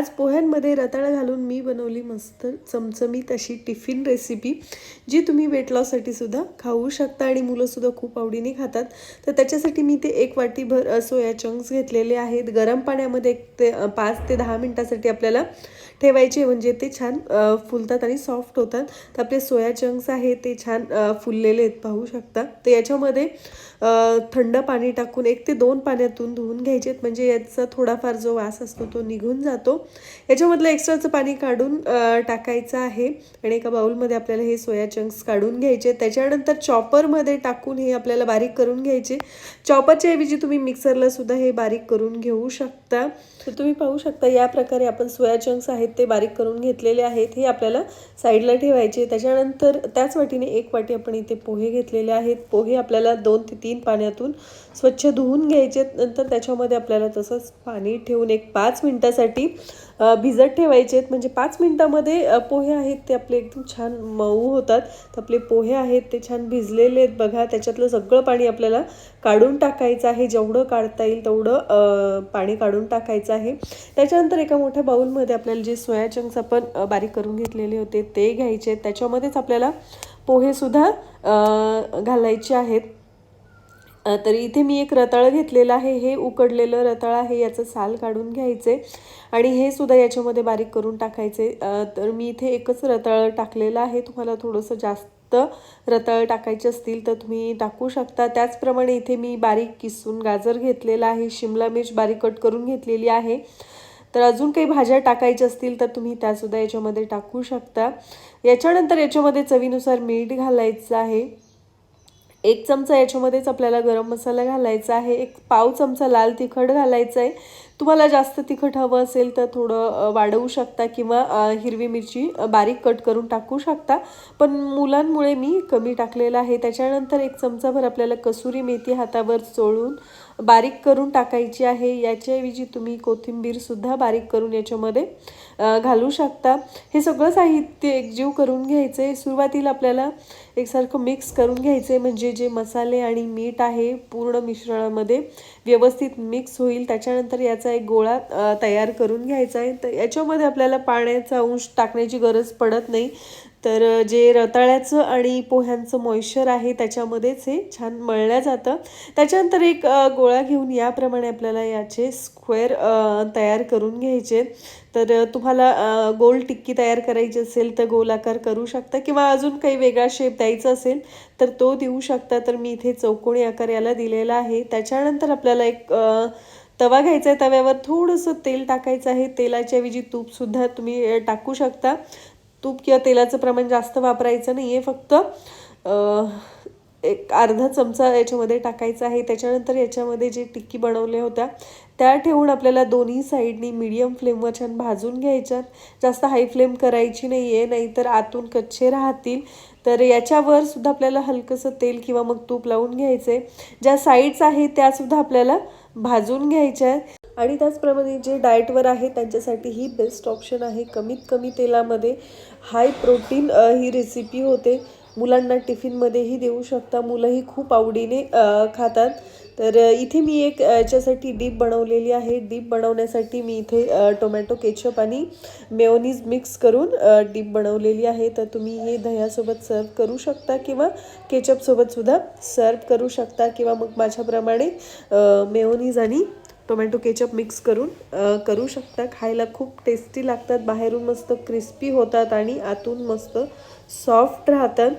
आज पोह्यांमध्ये रताळ घालून मी बनवली मस्त चमचमीत अशी टिफिन रेसिपी जी तुम्ही वेट लॉससाठी सुद्धा खाऊ शकता आणि मुलंसुद्धा खूप आवडीने खातात. तर त्याच्यासाठी मी ते एक वाटीभर सोया चंक्स घेतलेले आहेत. गरम पाण्यामध्ये एक ते पाच ते दहा मिनटासाठी आपल्याला ठेवायचे म्हणजे ते छान फुलतात आणि सॉफ्ट होतात. तर आपले सोया चंक्स आहे ते छान फुललेले आहेत पाहू शकता. तर याच्यामध्ये थंड पाणी टाकून एक ते दोन पाण्यातून धुवून घ्यायचे म्हणजे याचा थोडाफार जो वास असतो तो निघून जातो. याच्यामधलं एक्स्ट्राचं पाणी काढून टाकायचं आहे. आणि एका बाउलमध्ये आपल्याला हे सोया चंक्स काढून घ्यायचे. त्याच्यानंतर चॉपरमध्ये टाकून हे आपल्याला बारीक करून घ्यायचे. चॉपरच्या ऐवजी तुम्ही मिक्सरला सुद्धा हे बारीक करून घेऊ शकता. तर तुम्ही पाहू शकता या प्रकारे आपण सोया चंक्स आहेत ते बारीक करून घेतलेले आहेत. हे आपल्याला साईडला ठेवायचे. त्याच्यानंतर त्याच वाटीने एक वाटी आपण इथे पोहे घेतलेले आहेत. पोहे आपल्याला दोन ते तीन पाण्यातून स्वच्छ धुवून घ्यायचे. नंतर त्याच्यामध्ये आपल्याला तसंच पाणी ठेवून एक पाच मिनटासाठी भिजत ठेवायचे आहेत. म्हणजे पाच मिनटामध्ये पोहे आहेत ते आपले एकदम छान मऊ होतात. तर आपले पोहे आहेत ते छान भिजलेले आहेत बघा. त्याच्यातलं सगळं पाणी आपल्याला काढून टाकायचं आहे. जेवढं काढता येईल तेवढं पाणी काढून टाकायचं आहे. त्याच्यानंतर एका मोठ्या बाऊलमध्ये आपल्याला जे सोया चंक्स आपण बारीक करून घेतलेले होते ते घ्यायचे आहेत. त्याच्यामध्येच आपल्याला पोहेसुद्धा घालायचे आहेत. तर इथे मी एक रताळं घेतलेलं आहे. हे उकडलेलं रताळ आहे याचं साल काढून घ्यायचे आणि हे सुद्धा याच्यामध्ये बारीक करून टाकायचे. तर मी इथे एकच रताळ टाकलेलं आहे. तुम्हाला थोडंसं जास्त रताळ टाकायचे असतील तर तुम्ही टाकू शकता. त्याचप्रमाणे इथे मी बारीक किसून गाजर घेतलेला आहे. शिमला मिर्च बारीक कट करून घेतलेली आहे. तर अजून काही भाज्या टाकायच्या असतील तर तुम्ही त्यासुद्धा याच्यामध्ये टाकू शकता. याच्यानंतर याच्यामध्ये चवीनुसार मीठ घालायचं आहे. एक चमचा याच्यामध्येच आपल्याला गरम मसाला घालायचा आहे एक पाव चमचा लाल तिखट घालायचं आहे. तुम्हाला जास्त तिखट हवं असेल तर थोडं वाढवू शकता किंवा हिरवी मिरची बारीक कट करून टाकू शकता. पण मुलांमुळे मी कमी टाकलेलं आहे. त्याच्यानंतर एक चमचाभर आपल्याला कसुरी मेथी हातावर चोळून बारीक करून टाकायची आहे. याच्याऐवजी तुम्ही कोथिंबीरसुद्धा बारीक करून याच्यामध्ये घालू शकता. हे सगळं साहित्य एकजीव करून घ्यायचं आहे सुरुवातीला आपल्याला एकसारखं मिक्स करून घ्यायचं आहे म्हणजे जे मसाले आणि मीठ आहे पूर्ण मिश्रणामध्ये व्यवस्थित मिक्स होईल. त्याच्यानंतर याचा एक गोळा तयार करून घ्यायचा आहे. तर याच्यामध्ये आपल्याला पाण्याचा अंश टाकण्याची गरज पडत नाही. तर जे रताळ्याचं आणि पोह्यांचं मॉइश्चर आहे त्याच्यामध्येच हे छान मळलं जातं. त्याच्यानंतर एक गोळा घेऊन याप्रमाणे आपल्याला याचे स्क्वेअर तयार करून घ्यायचे. तर तुम्हाला गोल टिक्की तयार करायची असेल तर गोल आकार करू शकता किंवा अजून काही वेगळा शेप द्यायचा असेल तर तो देऊ शकता. तर मी इथे चौकोनी आकार याला दिलेला आहे. त्याच्यानंतर आपल्याला एक तवा घ्यायचा आहे तव्यावर थोडंसं तेल टाकायचं आहे. तेलाच्या ऐवजी तूपसुद्धा तुम्ही टाकू शकता. तूप किंवा तेलाचं प्रमाण जास्त वापरायचं नाही आहे फक्त एक अर्धा चमचा याच्यामध्ये टाकायचा आहे. त्याच्यानंतर याच्यामध्ये जे टिक्की बनवल्या होत्या त्या ठेवून आपल्याला दोन्ही साईडनी मीडियम फ्लेमवर छान भाजून घ्यायच्यात. जास्त हाय फ्लेम करायची नाही आहे नाहीतर आतून कच्चे राहतील. तर याच्यावर सुद्धा आपल्याला हलकंसं तेल किंवा मग तूप लावून घ्यायचं आहे ज्या साईड्स आहेत त्यासुद्धा आपल्याला भाजून घ्यायच्या आहेत आणि त्याचप्रमाणे जे डाएटवर आहे त्यांच्यासाठी ही बेस्ट ऑप्शन आहे. कमीत कमी तेलामध्ये हाय प्रोटीन ही रेसिपी होते. मुलांना टिफिनमध्येही देऊ शकता. मुलंही खूप आवडीने खातात. तर इथे मी एक याच्यासाठी डीप बनवलेली आहे. डीप बनवण्यासाठी मी इथे टोमॅटो केचप आणि मेओनीज मिक्स करून डीप बनवलेली आहे. तर तुम्ही हे दह्यासोबत सर्व करू शकता किंवा केचपसोबतसुद्धा सर्व करू शकता किंवा मग माझ्याप्रमाणे मेओनीज आणि टोमॅटो केचप मिक्स करून करू शकता. खायला खूप टेस्टी लागतात. बाहेरून मस्त क्रिस्पी होतात आणि आतून मस्त सॉफ्ट राहतात.